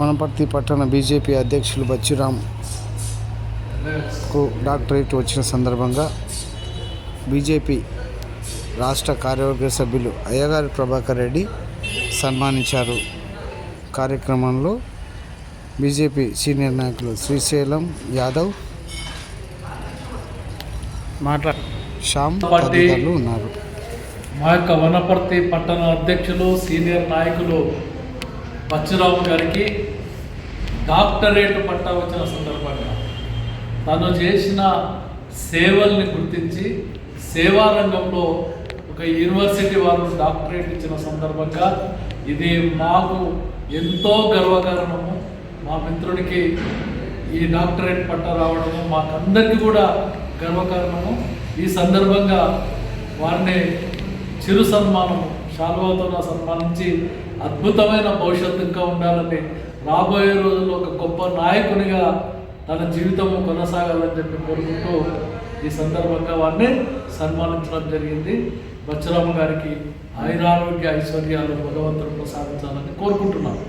వనపర్తి పట్టణ బీజేపీ అధ్యక్షులు బచ్చిరామ్కు డాక్టరేట్ వచ్చిన సందర్భంగా బీజేపీ రాష్ట్ర కార్యవర్గ సభ్యులు అయ్యగారి ప్రభాకర్ రెడ్డి సన్మానించారు. కార్యక్రమంలో బీజేపీ సీనియర్ నాయకులు శ్రీశైలం యాదవ్ మాట్లా శ్యామ్ తదితరులు ఉన్నారు. మా యొక్క వనపర్తి పట్టణ అధ్యక్షులు సీనియర్ నాయకులు బచ్చురాము గారికి డాక్టరేట్ పట్టా వచ్చిన సందర్భంగా తను చేసిన సేవల్ని గుర్తించి సేవా రంగంలో ఒక యూనివర్సిటీ వారు డాక్టరేట్ ఇచ్చిన సందర్భంగా ఇది మాకు ఎంతో గర్వకారణము. మా మిత్రుడికి ఈ డాక్టరేట్ పట్టా రావడము మాకందరికీ కూడా గర్వకారణము. ఈ సందర్భంగా వారిని చిరు సన్మానం శాల్వాతో నా సన్మానించి అద్భుతమైన భవిష్యత్తు ఇంకా ఉండాలని రాబోయే రోజుల్లో ఒక గొప్ప నాయకునిగా తన జీవితము కొనసాగాలని చెప్పి కోరుకుంటూ ఈ సందర్భంగా వారిని సన్మానించడం జరిగింది. బచ్చరామ గారికి ఆయురారోగ్య ఐశ్వర్యాలు భగవంతుడు ప్రసాదించాలని కోరుకుంటున్నాను.